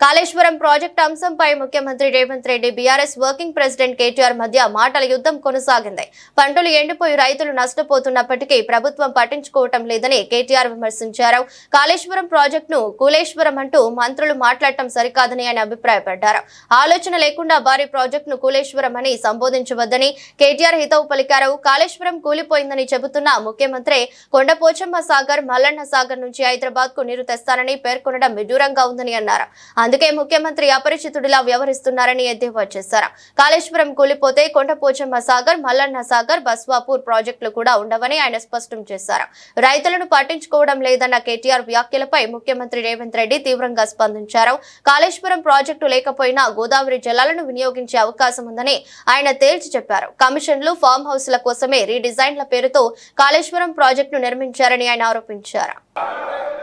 Kaleshwaram project అంశంపై ముఖ్యమంత్రి Revanth Reddy BRS working president KTR మధ్య మాటల యుద్ధం కొనసాగింది. పంటలు ఎండిపోయి రైతులు నష్టపోతున్నప్పటికీ ప్రభుత్వం పట్టించుకోవటం లేదని కేటీఆర్ విమర్శించారు. కాళేశ్వరం ప్రాజెక్టును కూలేశ్వరం అంటూ మంత్రులు మాట్లాడటం సరికాదని ఆయన అభిప్రాయపడ్డారు. ఆలోచన లేకుండా భారీ ప్రాజెక్టును కూలేశ్వరం అని సంబోధించవద్దని కేటీఆర్ హితవు పలికారు. కాళేశ్వరం కూలిపోయిందని చెబుతున్న ముఖ్యమంత్రి కొండపోచమ్మ సాగర్ మల్లన్న సాగర్ నుంచి హైదరాబాద్కు నీరు తెస్తానని పేర్కొనడం విడ్డూరంగా ఉందని అన్నారు. అందుకే ముఖ్యమంత్రి అపరిచితుడిలా వ్యవహరిస్తున్నారని ఎద్దేవా చేశారు. కాళేశ్వరం కూలిపోతే కొండపోచమ్మ సాగర్ మల్లన్న సాగర్ బస్వాపూర్ ప్రాజెక్టులు కూడా ఉండవని ఆయన స్పష్టం చేశారు. రైతులను పట్టించుకోవడం లేదన్న కేటీఆర్ వ్యాఖ్యలపై ముఖ్యమంత్రి రేవంత్ రెడ్డి తీవ్రంగా స్పందించారు. కాళేశ్వరం ప్రాజెక్టు లేకపోయినా గోదావరి జలాలను వినియోగించే అవకాశం ఉందని ఆయన తేల్చి చెప్పారు. కమిషన్లు ఫామ్ హౌస్ల కోసమే రీడిజైన్ల పేరుతో కాళేశ్వరం ప్రాజెక్టును నిర్మించారని ఆయన ఆరోపించారు.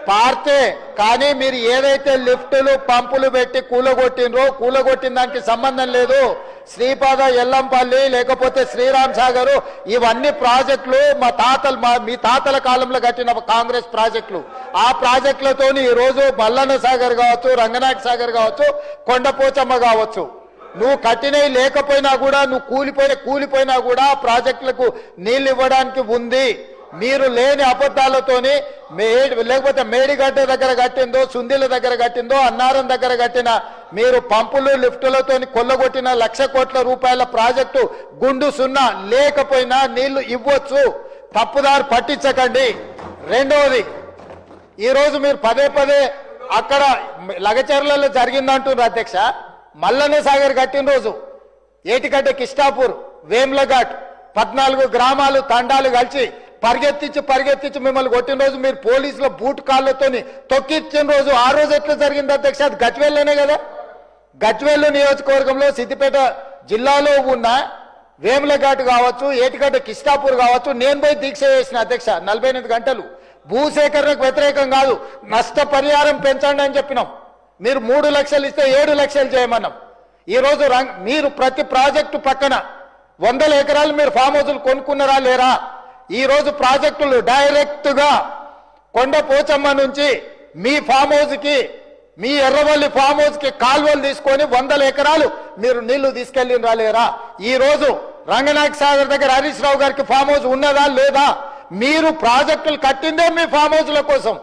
పార్తే కానీ మీరు ఏదైతే లిఫ్టులు పంపులు పెట్టి కూలగొట్టినరో కూలగొట్టిన దానికి సంబంధం లేదు. శ్రీపాద ఎల్లంపల్లి లేకపోతే శ్రీరామ్ సాగర్ ఇవన్నీ ప్రాజెక్టులు మా తాతలు మా మీ తాతల కాలంలో కట్టిన కాంగ్రెస్ ప్రాజెక్టులు. ఆ ప్రాజెక్టులతో ఈరోజు రోజు సాగర్ కావచ్చు రంగనాయక సాగర్ కావచ్చు కొండపోచమ్మ కావచ్చు. నువ్వు కట్టినవి లేకపోయినా కూడా నువ్వు కూలిపోయి కూలిపోయినా కూడా ప్రాజెక్టులకు నీళ్ళు ఇవ్వడానికి ఉంది. మీరు లేని అబద్ధాలతోని మే- లేకపోతే మేడిగడ్డ దగ్గర కట్టిందో సుందిల దగ్గర కట్టిందో అన్నారం దగ్గర కట్టిన మీరు పంపులు లిఫ్టులతోని కొల్లగొట్టిన లక్ష కోట్ల రూపాయల ప్రాజెక్టు గుండు సున్నా లేకపోయినా నీళ్ళు ఇవ్వచ్చు. తప్పుదారు పట్టించకండి. రెండవది ఈరోజు మీరు పదే పదే అక్కడ లగచర్లలో జరిగిందంటున్నారు అధ్యక్ష. మల్లన్న సాగర్ కట్టిన రోజు ఏటిగడ్డ కిష్టాపూర్ వేమ్లఘాట్ పద్నాలుగు గ్రామాలు తండాలు కలిసి పరిగెత్తించి పరిగెత్తించి మిమ్మల్ని కొట్టిన రోజు మీరు పోలీసుల బూట్ కాళ్ళతోని తొక్కిచ్చిన రోజు ఆ రోజు ఎట్లా జరిగింది అధ్యక్ష? అది గజ్వేల్లోనే కదా? గజ్వేల్ నియోజకవర్గంలో సిద్దిపేట జిల్లాలో ఉన్న వేములఘాట్ కావచ్చు ఏటిగడ్డ కిష్టాపూర్ కావచ్చు నేను పోయి దీక్ష చేసిన అధ్యక్ష నలభై ఎనిమిది గంటలు. భూసేకరణకు వ్యతిరేకం కాదు నష్టపరిహారం పెంచండి అని చెప్పినాం. మీరు మూడు లక్షలు ఇస్తే ఏడు లక్షలు చేయమన్నాం. ఈరోజు రంగ్ మీరు ప్రతి ప్రాజెక్టు పక్కన వందల ఎకరాలు మీరు ఫామ్ హౌజులు కొనుక్కున్నారా లేరా? ఈరోజు ప్రాజెక్టులు డైరెక్ట్గా కొండ పోచమ్మ నుంచి మీ ఫామ్ హౌస్కి మీ ఎర్రవల్లి ఫామ్ హౌస్కి కాల్వలు తీసుకొని వందల ఎకరాలు మీరు నీళ్ళు తీసుకెళ్ళి రాలేరా ఈ రోజు రంగనాయక సాగర్ దగ్గర హరీష్ రావు గారికి ఫామ్ హౌస్ ఉన్నదా లేదా? మీరు ప్రాజెక్టులు కట్టిందే మీ ఫామ్ హౌస్ల కోసం.